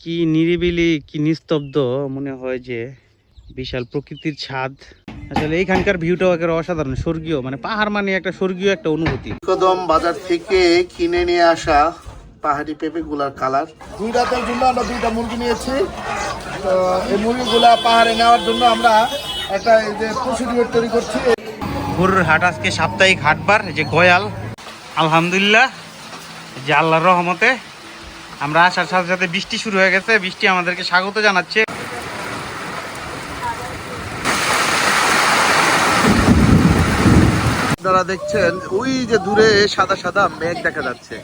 কি নিরিবিলি কি নিস্তব্ধ মনে হয় যে বিশাল প্রকৃতির ছাদ। আসলে এইখানকার ভিউটাও একেবারে অসাধারণ স্বর্গীয় মানে পাহাড় মানে একটা স্বর্গীয় একটা অনুভূতি। কদম বাজার থেকে কিনে নিয়ে আসা পাহাড়ি পেঁপে গুলার কালার। দুই রাতের জন্য আমরা দুইটা মুরগি নিয়েছি। তো এই মুরগিগুলা পাহাড়ে নেওয়ার জন্য আমরা একটা এই যে প্রসিডিওর তৈরি করছি। গরুর হাট আজকে সাপ্তাহিক হাটবার যে গয়াল। আলহামদুলিল্লাহ যে আল্লাহর রহমতে আমরা আসার সাথে সাথে বৃষ্টি শুরু হয়ে গেছে। বৃষ্টি আমাদেরকে স্বাগত জানাচ্ছে। আপনারা দেখছেন ওই যে দূরে সাদা সাদা মেঘ দেখা যাচ্ছে।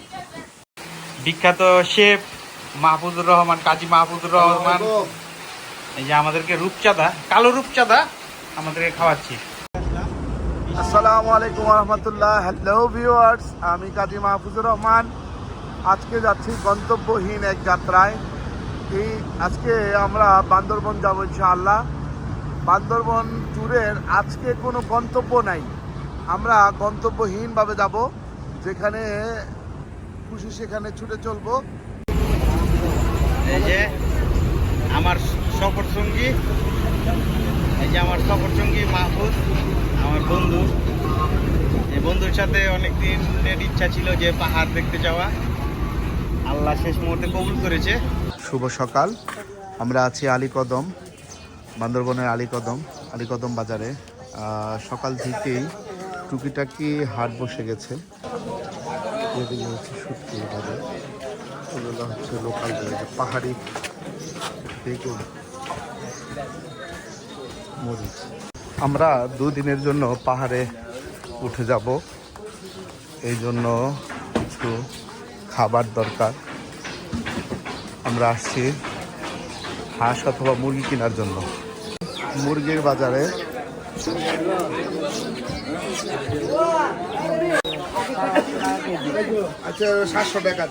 বিখ্যাত শেফ মাহফুজুর রহমান কাজী মাহফুজুর রহমান। এই যে আমাদেরকে রূপচাঁদা কালো রূপচাঁদা আমাদেরকে খাওয়াচ্ছি। আসসালামু আলাইকুম রহমতুল্লাহ। হ্যালো ভিউয়ার্স আমি কাজী মাহফুজুর রহমান। আজকে যাচ্ছি গন্তব্যহীন এক যাত্রায়। এই আজকে আমরা বান্দরবন যাব ইনশাআল্লাহ। বান্দরবন ট্যুরের আজকে কোনো গন্তব্য নাই। আমরা গন্তব্যহীনভাবে যাব। যেখানে খুশি সেখানে ছুটে চলবো। এই যে আমার সফর সঙ্গী, এই যে আমার সফর সঙ্গী মাহফুজ, আমার বন্ধু। এই বন্ধুর সাথে অনেক দিনের ইচ্ছা ছিল যে পাহাড় দেখতে যাওয়া। আল্লাহ শেষ মুহূর্তে কবুল করেছে। শুভ সকাল। আমরা আছি আলীকদম, বান্দরবনের আলীকদম আলীকদম বাজারে। সকাল থেকেই টুকিটাকি হাট বসে গেছে। এদিকে হচ্ছে এগুলো হচ্ছে লোকাল পাহাড়ি বেগুন, মরিচ। আমরা দুদিনের জন্য পাহাড়ে উঠে যাব। এই জন্য কিছু খাবার দরকার। আমরা আসছি হাঁস অথবা মুরগি কেনার জন্য। মুরগির বাজারে। আচ্ছা সাতশো টাকা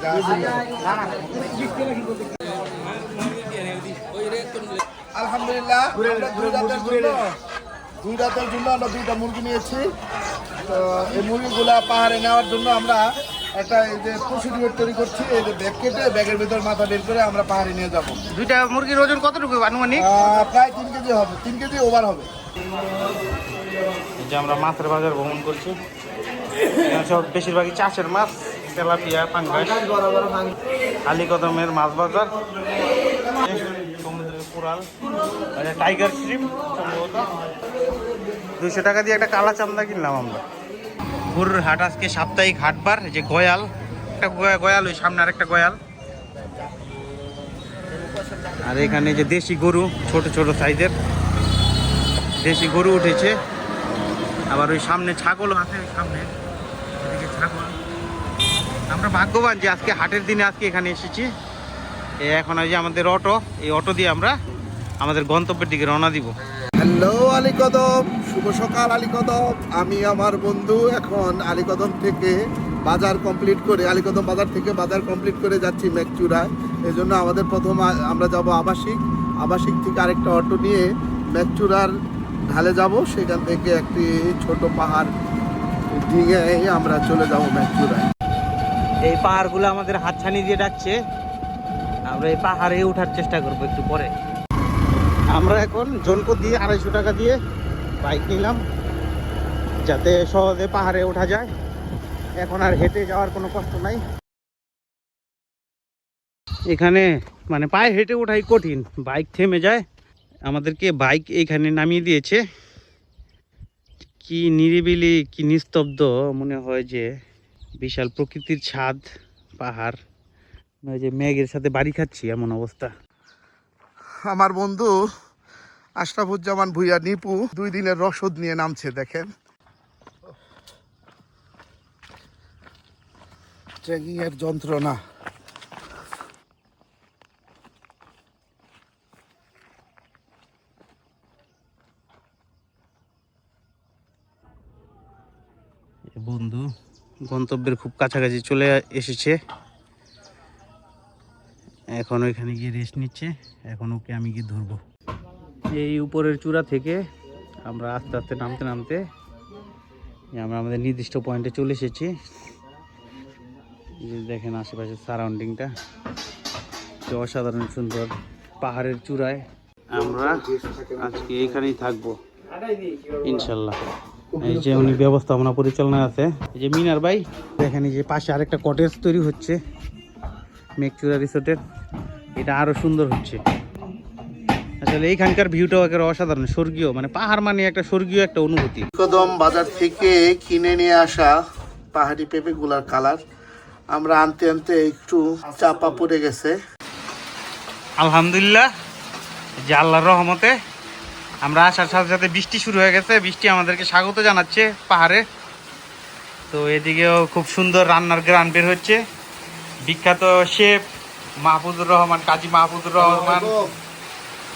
আলহামদুলিল্লাহ আমরা দুই রাতের জন্য দুই রাতের জন্য আমরা দুইটা মুরগি নিয়েছি। তো এই মুরগিগুলা পাহাড়ে নেওয়ার জন্য আমরা একটা এই যে প্রসিডিওর তৈরি করছি এই যে ব্যাগ কেটে ব্যাগের ভিতর মাথা বের করে আমরা পাহাড়ে নিয়ে যাব। দুইটা মুরগির ওজন কতটুকু আনুমানিক? প্রায় তিন কেজি হবে তিন কেজি ওভার হবে। এই যে আমরা মাছের বাজার ভ্রমণ করছি। সব বেশিরভাগই চাষের মাছ তেলাপিয়া পাঙ্গাস আলী কদমের মাছ বাজার সমুদ্রের কোরাল টাইগার শ্রিম সম্ভবত। দুশো টাকা দিয়ে একটা কালা চান্দা কিনলাম আমরা। গরুর হাট আজকে সাপ্তাহিক হাটবার যে গয়াল, একটা গয়াল ওই সামনে আরেকটা গয়াল। আর এখানে যে দেশি গরু, ছোট ছোট সাইজের, দেশি গরু উঠেছে। আবার ওই সামনে ছাগলও আছে, ওই সামনে। ছাগল। আমরা ভাগ্যবান যে আজকে হাটের দিনে আজকে এখানে এসেছি। এখন ওই যে আমাদের অটো, এই অটো দিয়ে আমরা আমাদের গন্তব্যের দিকে রওনা দিব। হ্যালো, আলী কদম। শুভ সকাল, আলী কদম। আমি আমার বন্ধু এখন আলী কদম থেকে বাজার কমপ্লিট করে, আলী কদম বাজার থেকে বাজার কমপ্লিট করে যাচ্ছি ম্যাকচুরায় এই জন্য আমাদের প্রথম আমরা যাব আবাসিক। আবাসিক থেকে আরেকটা অটো নিয়ে ম্যাকচুরার ঢালে যাব। সেখান থেকে একটি ছোট পাহাড় ডিঙে আমরা চলে যাব ম্যাকচুরায় এই পাহাড়গুলো আমাদের হাতছানি দিয়ে ডাকছে। আমরা এই পাহাড়ে ওঠার চেষ্টা করব একটু পরে। আমরা এখন জনপদ দিয়ে আড়াইশো টাকা দিয়ে বাইক নিলাম, যাতে সহজে পাহাড়ে ওঠা যায়। এখন আর হেঁটে যাওয়ার কোনো কষ্ট নাই। এখানে মানে পায়ে হেঁটে ওঠাই কঠিন, বাইক থেমে যায়। আমাদেরকে বাইক এইখানে নামিয়ে দিয়েছে। কি নিরিবিলি, কি নিস্তব্ধ, মনে হয় যে বিশাল প্রকৃতির ছাদ, পাহাড় যে মেঘের সাথে বাড়ি খাচ্ছি এমন অবস্থা। আমার বন্ধু আশরাফুজ্জামান ভুইয়া নিপু দুই দিনের রসদ নিয়ে নামছে, দেখেন। ট্রেকিং এর যন্ত্রণা। বন্ধু, গন্তব্যের খুব কাছাকাছি চলে এসেছে। এখন ওইখানে গিয়ে রেস্ট নিচ্ছে, এখন ওকে আমি গিয়ে ধরবো। এই উপরের চূড়া থেকে আমরা আস্তে আস্তে নামতে নামতে আমরা আমাদের নির্দিষ্ট পয়েন্টে চলে এসেছি। দেখেন আশেপাশের সারাউন্ডিংটা অসাধারণ সুন্দর পাহাড়ের চূড়ায় আমরা আজকে এইখানেই থাকব, ইনশাল্লাহ। এই যে উনি ব্যবস্থাপনা পরিচালনা আছে। এই যে মিনার ভাই, দেখেন এই যে পাশে আরেকটা কটেজ তৈরি হচ্ছে মেঘচূড়া রিসোর্টের এটা আরও সুন্দর হচ্ছে। আসলে এইখানকার ভিউটাও একেবারে অসাধারণ স্বর্গীয় মানে পাহাড় মানে একটা স্বর্গীয় একটা অনুভূতি। কদম বাজার থেকে কিনে নিয়ে আসা পাহাড়ি পেঁপে গুলার কালার। আমরা আনতে আনতে একটু চাপা পড়ে গেছে। আলহামদুলিল্লাহ যে আল্লাহর রহমতে আমরা আসার সাথে সাথে বৃষ্টি শুরু হয়ে গেছে। বৃষ্টি আমাদেরকে স্বাগত জানাচ্ছে পাহাড়ে। তো এদিকেও খুব সুন্দর রান্নার গ্রান বের হচ্ছে। বিখ্যাত শেফ মাহফুজুর রহমান কাজী মাহফুজুর রহমান।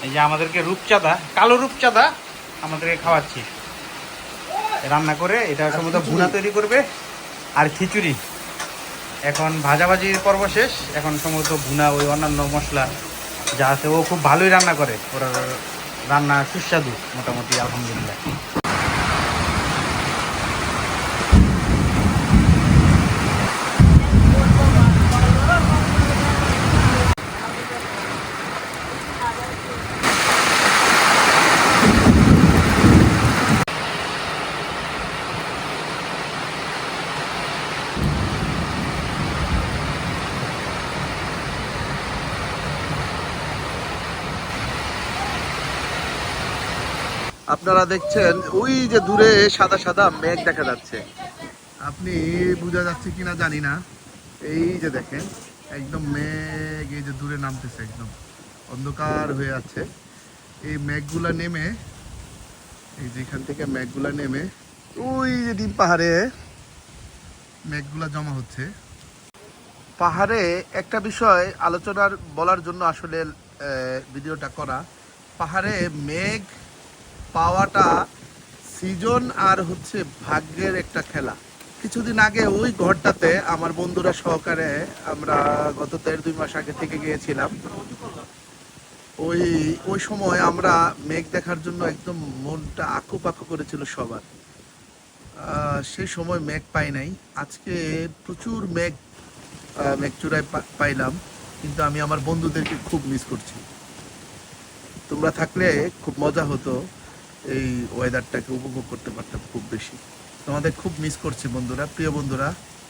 এই যে আমাদেরকে রূপচাঁদা কালো রূপচাঁদা আমাদেরকে খাওয়াচ্ছি। রান্না করে এটা সম্ভবত ভুনা তৈরি করবে আর খিচুড়ি। এখন ভাজাভাজির পর্ব শেষ। এখন সম্ভবত ভুনা ওই অন্যান্য মশলা যা আছে ও খুব ভালোই রান্না করে। ওর রান্না সুস্বাদু মোটামুটি আলহামদুলিল্লাহ। আপনারা দেখছেন, ওই যে দূরে সাদা সাদা মেঘ দেখা যাচ্ছে। আপনি বোঝা যাচ্ছে কিনা জানি না। এই যে দেখেন, একদম মেঘ, এই যে দূরে নামতেছে একদম। অন্ধকার হয়ে আছে। এই মেঘগুলা নেমে, এই যে এখান থেকে মেঘগুলা নেমে, ওই যে ডিম পাহাড়ে মেঘগুলা জমা হচ্ছে। পাহাড়ে একটা বিষয় আলোচনার বলার জন্য আসলে ভিডিওটা করা। পাহাড়ে মেঘ পাওয়াটা সিজন আর হচ্ছে ভাগ্যের একটা খেলা। কিছুদিন আগে ওই ঘরটাতে আমার বন্ধুরা সহকারে আমরা গত দেড় দুই মাস আগে থেকে গিয়েছিলাম। ওই ওই সময় আমরা মেঘ দেখার জন্য একদম মনটা আঁকু পাকু করেছিল সবার। সেই সময় মেঘ পাই নাই। আজকে প্রচুর মেঘ আহ, মেঘ চূড়ায় পা- পাইলাম। কিন্তু আমি আমার বন্ধুদেরকে খুব মিস করছি। তোমরা থাকলে খুব মজা হতো। এই ওয়েদারটাকে উপভোগ করতে পারতাম খুব বেশি। তোমাদের খুব মিস করছি বন্ধুরা। প্রিয় বন্ধুরা